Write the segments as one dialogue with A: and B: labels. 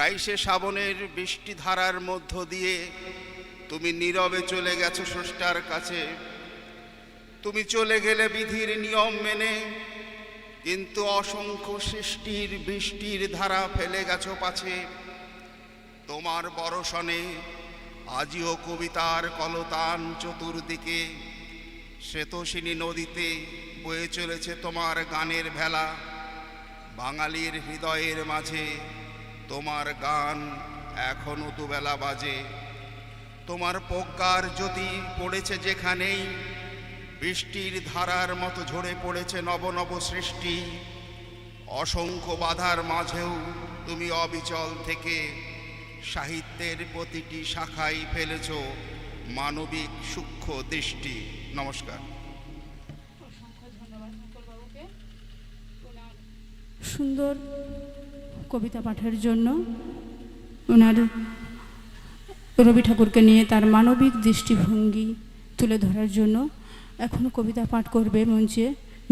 A: প্রায় সে শ্রাবণের বৃষ্টি ধারার মধ্য দিয়ে তুমি নীরবে চলে গেছো স্রষ্টার কাছে। তুমি চলে গেলে বিধির নিয়ম মেনে, কিন্তু অসংখ্য সৃষ্টির বৃষ্টির ধারা ফেলে গেছো পাছে। তোমার বরসনে আজিও কবিতার কলতান চতুর্দিকে শ্বেতসিনী নদীতে বয়ে চলেছে তোমার গানের ভেলা। বাঙালির হৃদয়ের মাঝে তোমার গান এখনও দুবেলা বাজে। তোমার প্রজ্ঞার জ্যোতি পড়েছে যেখানেই, বৃষ্টির ধারার মতো ঝরে পড়েছে নব নব সৃষ্টি। অসংখ্য বাধার মাঝেও তুমি অবিচল থেকে সাহিত্যের প্রতিটি শাখায় ফেলেছ মানবিক সূক্ষ্ম দৃষ্টি। নমস্কার।
B: সুন্দর কবিতা পাঠের জন্য ওনার রবি ঠাকুরকে নিয়ে তার মানবিক দৃষ্টিভঙ্গি তুলে ধরার জন্য এখন কবিতা পাঠ করবে মঞ্চে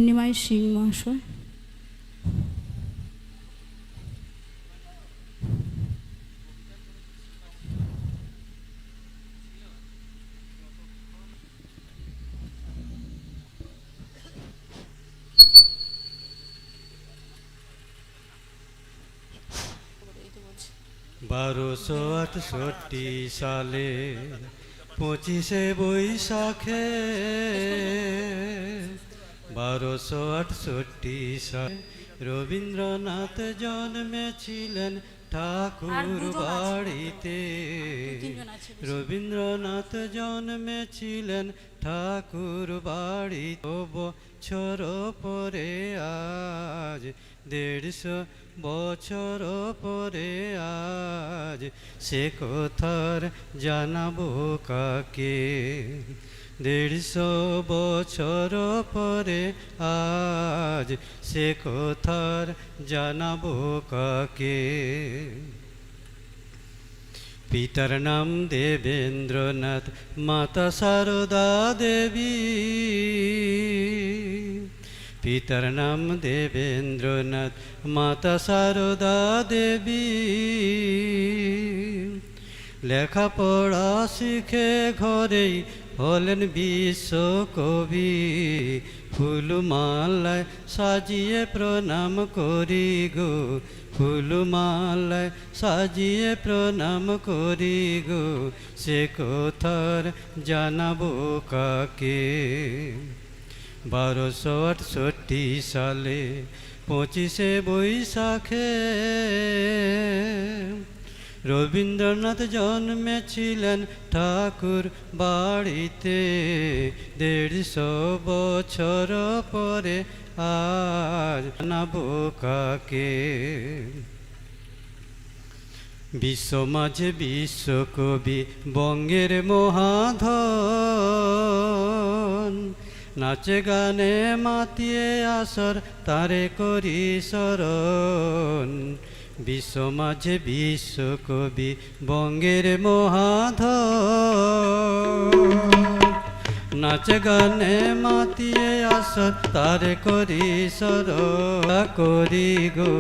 B: নিমাই সিং মহাশয়।
C: বারোশো আটষট্টি সালে পঁচিশে বৈশাখে বারোশো আটষট্টি সালে রবীন্দ্রনাথ জন্মেছিলেন ঠাকুর বাড়িতে রবীন্দ্রনাথ জন্মেছিলেন ঠাকুর বাড়ি বছর পরে আজ দেড়শো বছর পরে আজ সে কথার জানাব কাকে? দেড়শো বছর পরে আজ সে কথার জানাব কাকে? পিতার নাম দেবেন্দ্রনাথ, মাতা সারদা দেবী। পিতার নাম দেবেন্দ্রনাথ, মাতা সারদা দেবী। লেখাপড়া শিখে ঘরেই হলেন বিশ্বকবি ফুলমালায় সাজিয়ে প্রণাম করি গো, ফুলমালায় সাজিয়ে প্রণাম করি গো, সে কথার জানাব কাকে? বারোশো আটষট্টি সালে পঁচিশে বৈশাখে রবীন্দ্রনাথ জন্মেছিলেন ঠাকুর বাড়িতে। দেড়শো বছর পরে আজ কাকে? বিশ্ব মাঝে বিশ্বকবি বঙ্গের মহাধন। নাচে গানে মাতিয়ে আসর, তারে করি শরণ। বিশ্ব মাঝে বিশ্বকবি বঙ্গের মহাধন নাচ গানে মাতিয়ে আস তার করি সর করি গো,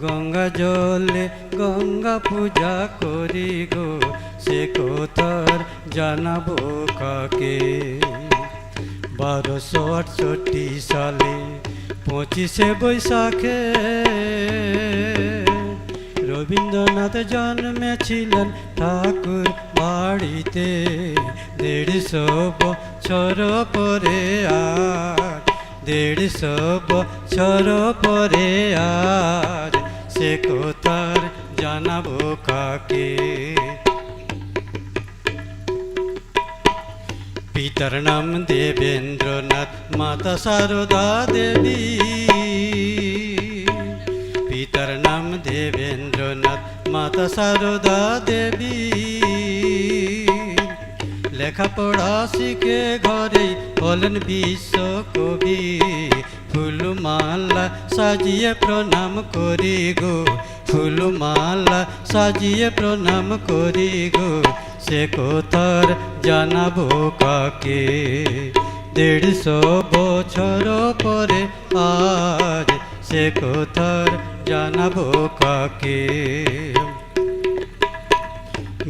C: গঙ্গা জলে গঙ্গা পূজা করি গো। সে কোথার জানাব কাকে? বারোশো আটষট্টি সালে পঁচিশে বৈশাখে রবীন্দ্রনাথ জন্মেছিলেন ঠাকুর বাড়িতে। দেড়শো বছর পরে আজ দেড়শো বছর পরে আজ সে কোথার জানাব কাকে? নাম দেবেন্দ্রনাথ মাতা সারদা দেবী পিতার দেবেন্দ্রনাথ মাতা সারদা দেবী লেখাপড়া শিখে ঘরে হলেন বিশ্বকবি ফুলমালা সাজিয়ে প্রণাম করি গো ফুলমালা সাজিয়ে প্রণাম করি গো সে কোথার জানাব কাকে? দেড়শো বছর পরে আজ সে কোথার জানাব কাকে?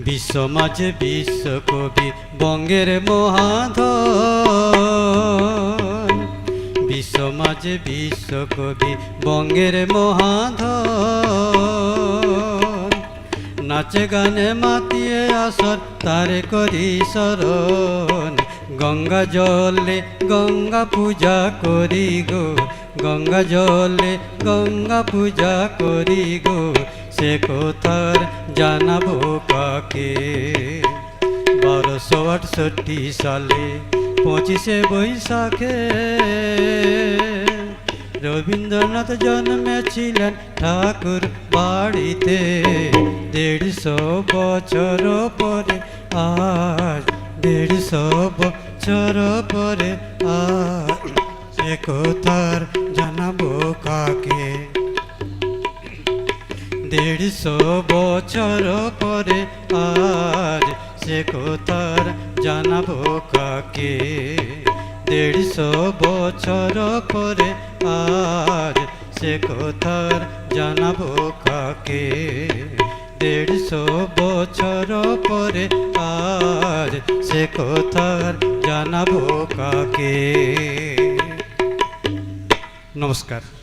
C: বিশ্ব মাঝে বিশ্বকবি বঙ্গের মহাধন বিশ্ব মাঝে বিশ্বকবি বঙ্গের মহাধন নাচে গানে মাতিয়ে আসর, তারে করি শরণ। গঙ্গা জলে গঙ্গা পূজা করি গো, গঙ্গা জলে গঙ্গা পূজা করি গো। সে কোথার জানাব কাকে? বারোশো আটষট্টি সালে পঁচিশে বৈশাখে রবীন্দ্রনাথ জন্মেছিলেন ঠাকুর বাড়িতে। দেড়শো বছর পরে, আজ দেড়শো বছর পরে, আজ সে কোথার জানাব কাকে? দেড়শো বছর পরে, আজ সে কোথার জানাব কাকে? দেড়শো বছর পরে আজ সে কথার জানাব কাকে? দেড়শো বছর পরে আর সে কথার জানাব কাকে? নমস্কার।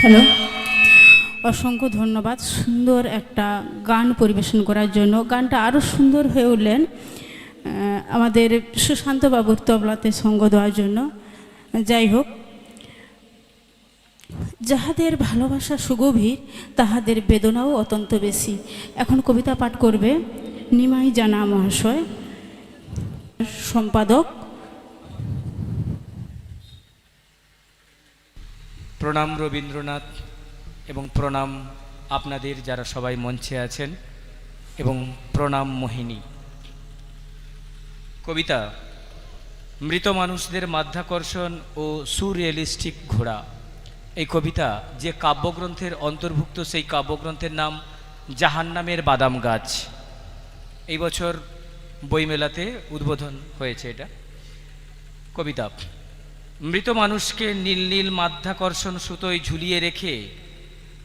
B: হ্যালো। অসংখ্য ধন্যবাদ। সুন্দর একটা গান পরিবেশন করার জন্য। গানটা আরও সুন্দর হয়ে উঠলেন আমাদের সুশান্ত বাবুর তবলাতে সঙ্গ দেওয়ার জন্য। যাই হোক, যাহাদের ভালোবাসা সুগভীর, তাহাদের বেদনাও অত্যন্ত বেশি। এখন কবিতা পাঠ করবে নিমাই জানা মহাশয়, সম্পাদক
D: প্রণাম রবীন্দ্রনাথ এবং প্রণাম আপনাদের যারা সবাই মঞ্চে আছেন এবং প্রণাম মোহিনী। কবিতা, মৃত মানুষদের মাধ্যাকর্ষণ ও সুরিয়েলিস্টিক ঘোড়া। এই কবিতা যে কাব্যগ্রন্থের অন্তর্ভুক্ত, সেই কাব্যগ্রন্থের নাম জাহান্নামের বাদাম গাছ। এই বছর বইমেলাতে উদ্বোধন হয়েছে এটা। কবিতা মৃত মানুষকে নীল নীল মাধ্যাকর্ষণ সুতোয় ঝুলিয়ে রেখে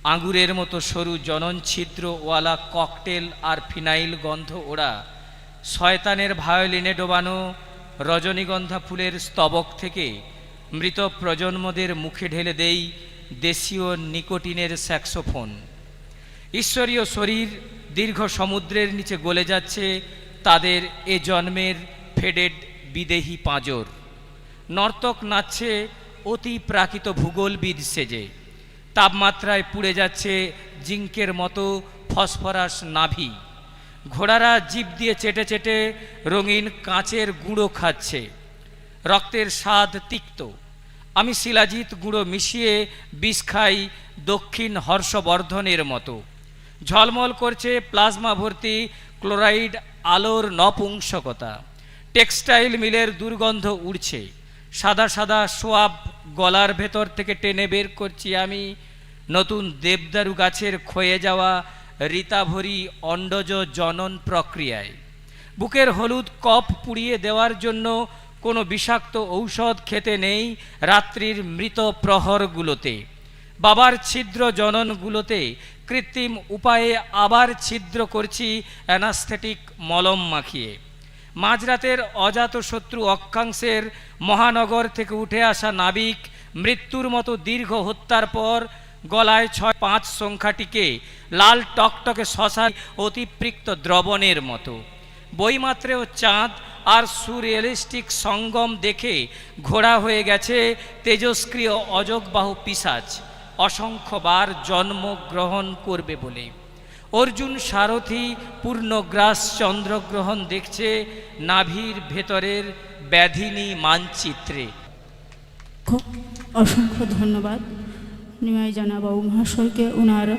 D: আঙ্গুরের মতো সরু জনন ছিদ্রওয়ালা ককটেল আর ফিনাইল গন্ধ ওড়া শয়তানের ভায়োলিনে ডোবানো রজনীগন্ধা ফুলের স্তবক থেকে মৃত প্রজন্মদের মুখে ঢেলে দেই দেশীয় নিকোটিনের স্যাক্সোফোন। ঈশ্বরীয় শরীর দীর্ঘ সমুদ্রের নিচে গলে যাচ্ছে তাদের এ জন্মের ফেডেড বিদেহী পাঁজর। নর্তক নাচছে অতি প্রাকৃত ভূগোলবিদ সেজে। তাপমাত্রায় পুড়ে যাচ্ছে জিঙ্কের মতো ফসফরাস নাভি। ঘোড়ারা জিভ দিয়ে চেটে চেটে রঙিন কাঁচের গুঁড়ো খাচ্ছে। রক্তের স্বাদ তিক্ত। আমি শিলাজিৎ গুঁড়ো মিশিয়ে বিষ খাই দক্ষিণ হর্ষবর্ধনের মতো। ঝলমল করছে প্লাজমা ভর্তি ক্লোরাইড আলোর নপুংসকতা। টেক্সটাইল মিলের দুর্গন্ধ উড়ছে। সাদা সাদা সোয়াব গলার ভেতর থেকে টেনে বের করছি আমি। নতুন দেবদারু গাছের ক্ষয়ে যাওয়া রীতাভরি অন্ডজ জনন প্রক্রিয়ায়। বুকের হলুদ কপ পুড়িয়ে দেওয়ার জন্য কোনো বিষাক্ত ঔষধ খেতে নেই রাত্রির মৃত প্রহরগুলোতে। বাবার ছিদ্র জননগুলোতে কৃত্রিম উপায়ে আবার ছিদ্র করছি অ্যানাস্থেটিক মলম মাখিয়ে। মাঝরাতের অজাত শত্রু অক্ষাংশের মহানগর থেকে উঠে আসা নাবিক মৃত্যুর মতো দীর্ঘ হত্যার পর গলায় ছয় পাঁচ সংখ্যাটিকে লাল টকটকে শশা অতিপৃক্ত দ্রবণের মতো। বইমাত্রেও চাঁদ আর সুরিয়ালিস্টিক সঙ্গম দেখে ঘোড়া হয়ে গেছে তেজস্ক্রিয় অজগবাহু পিসাচ। অসংখ্যবার জন্মগ্রহণ করবে বলে। অর্জুন সারথি পূর্ণগ্রাস চন্দ্রগ্রহণ দেখছে নাভির ভেতরের ব্যাধিনী মানচিত্রে।
B: অসংখ্য ধন্যবাদ। নিমাই জানাবাবু মহাশয়কে ওনার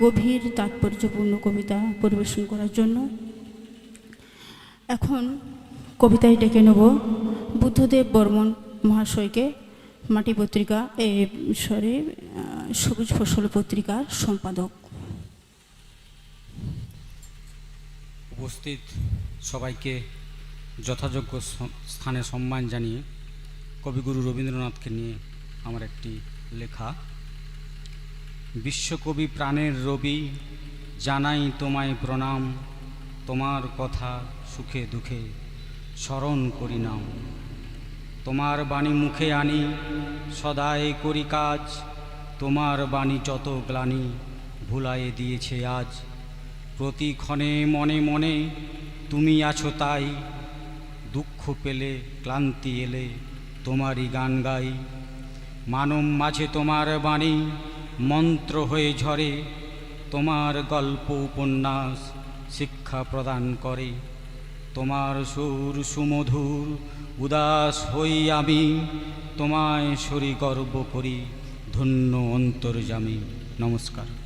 B: গভীর তাৎপর্যপূর্ণ কবিতা পরিবেশন করার জন্য। এখন কবিতায় ডেকে নেব বুদ্ধদেব বর্মন মহাশয়কে। মাটি পত্রিকা, এ, সরি সবুজ ফসল পত্রিকার সম্পাদক।
E: উপস্থিত সবাইকে যথাযোগ্য স্থানে সম্মান জানিয়ে কবিগুরু রবীন্দ্রনাথকে নিয়ে আমার একটি লেখা। বিশ্বকবি প্রাণের রবি, জানাই তোমায় প্রণাম, তোমার কথা সুখে দুঃখে স্মরণ করি নাম। তোমার বাণী মুখে আনি সদাই করি কাজ, তোমার বাণী যত গ্লানি ভুলায়ে দিয়েছে আজ। প্রতিক্ষণে মনে মনে তুমি আছো তাই। দুঃখ পেলে, ক্লান্তি এলে তোমারই গান গাই। মানব মাঝে তোমার বাণী, মন্ত্র হয়ে ঝরে। তোমার গল্প, উপন্যাস, শিক্ষা প্রদান করে। তোমার সুর সুমধুর, উদাস হই আমি। তোমায় সরি গর্ব করি, ধন্য অন্তর্জামী নমস্কার।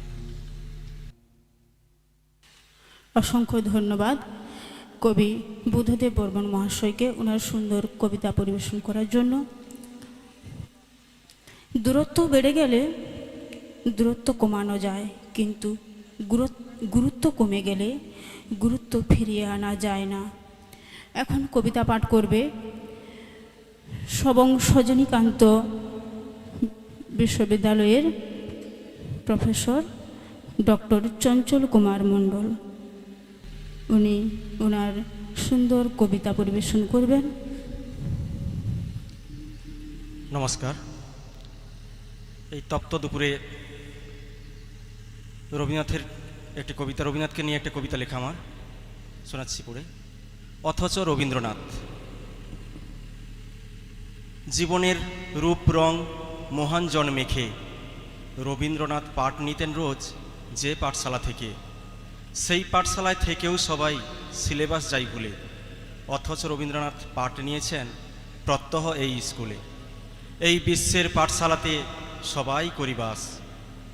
B: অসংখ্য ধন্যবাদ। কবি বুদ্ধদেব বর্মন মহাশয়কে ওনার সুন্দর কবিতা পরিবেশন করার জন্য। দূরত্ব বেড়ে গেলে দূরত্ব কমানো যায়, কিন্তু গুরুত- গুরুত্ব কমে গেলে গুরুত্ব ফিরিয়ে আনা যায় না। এখন কবিতা পাঠ করবে সবং সজনীকান্ত বিশ্ববিদ্যালয়ের প্রফেসর ডক্টর চঞ্চল কুমার মণ্ডল। উনি ওনার সুন্দর কবিতা পরিবেশন করবেন।
F: নমস্কার। এই তপ্ত দুপুরে রবীন্দ্রনাথের একটি কবিতা, রবীন্দ্রনাথকে নিয়ে একটা কবিতা লেখা আমার, শোনাচ্ছি পড়ে। অথচ রবীন্দ্রনাথ, জীবনের রূপ, রং, মহান জন মেখে রবীন্দ্রনাথ পাঠ নিতেন রোজ যে পাঠশালা থেকে। সেই পাঠশালায় থেকেও সবাই সিলেবাস যাই ভুলে। অথচ রবীন্দ্রনাথ পাঠ নিয়েছেন প্রত্যহ এই স্কুলে। এই বিশ্বের পাঠশালাতে সবাই করিবাস,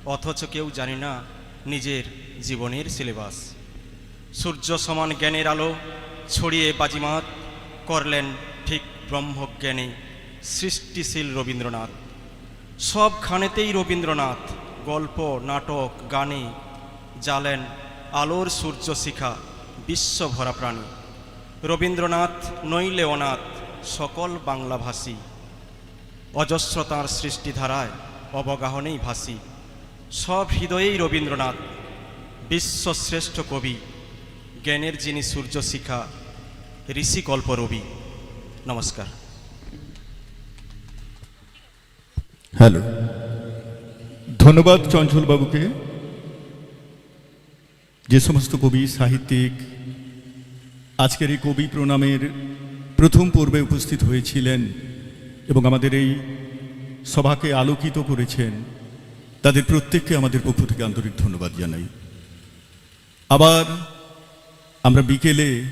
F: অথচ কেউ জানে না নিজের জীবনের সিলেবাস। সূর্য সমান জ্ঞানের আলো ছড়িয়ে বাজিমাত করলেন ঠিক ব্রহ্মজ্ঞানে সৃষ্টিশীল রবীন্দ্রনাথ। সবখানেতেই রবীন্দ্রনাথ গল্প, নাটক, গানে জ্বালেন আলোর সূর্য শিখা, বিশ্বভরা প্রাণী। রবীন্দ্রনাথ নইলে অনাথ সকল বাংলাভাষী। অজস্র তাঁর সৃষ্টিধারায় অবগাহনেই ভাসি সব হৃদয়েই রবীন্দ্রনাথ, বিশ্বশ্রেষ্ঠ কবি। জ্ঞানের যিনি সূর্য শিখা, ঋষিকল্প রবি। নমস্কার।
G: হ্যালো। ধন্যবাদ চঞ্চলবাবুকে। যে সমস্ত কবি সাহিত্যিক আজকের এই কবি প্রণামের প্রথম পর্বে উপস্থিত হয়েছিলেন এবং আমাদের এই সভাকে আলোকিত করেছেন, তাদের প্রত্যেককে আমাদের পক্ষ থেকে আন্তরিক ধন্যবাদ জানাই। আবার আমরা বিকেলে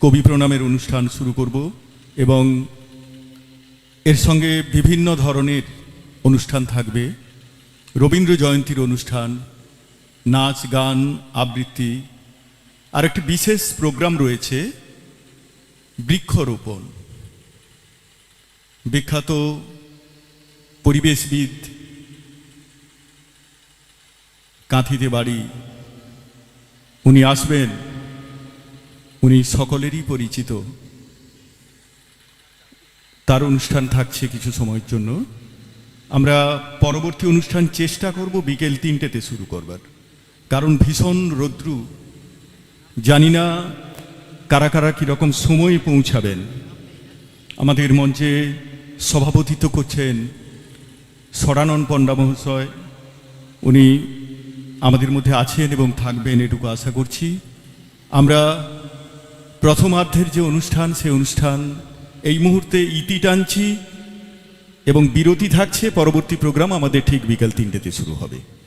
G: কবি প্রণামের অনুষ্ঠান শুরু করব এবং এর সঙ্গে বিভিন্ন ধরনের অনুষ্ঠান থাকবে। রবীন্দ্র জয়ন্তীর অনুষ্ঠান নাচ, গান, আবৃত্তি আর একটি বিশেষ প্রোগ্রাম রয়েছে, বৃক্ষরোপণ। বিখ্যাত পরিবেশবিদ কাঁথিতে বাড়ি, উনি আসবেন, উনি সকলেরই পরিচিত। তার অনুষ্ঠান থাকছে কিছু সময়ের জন্য। আমরা পরবর্তী অনুষ্ঠান চেষ্টা করব বিকেল তিনটেতে শুরু করবার। কারণ ভীষণ রৌদ্রু। জানি না কারা কারা কীরকম সময়ে পৌঁছাবেন। আমাদের মঞ্চে সভাপতিত্ব করছেন সরানন পণ্ডা মহাশয়। উনি আমাদের মধ্যে আছেন এবং থাকবেন এটুকু আশা করছি। আমরা প্রথমার্ধের যে অনুষ্ঠান সেই অনুষ্ঠান এই মুহূর্তে ইতি টানছি এবং বিরতি থাকছে। পরবর্তী প্রোগ্রাম আমাদের ঠিক বিকাল তিনটেতে শুরু হবে।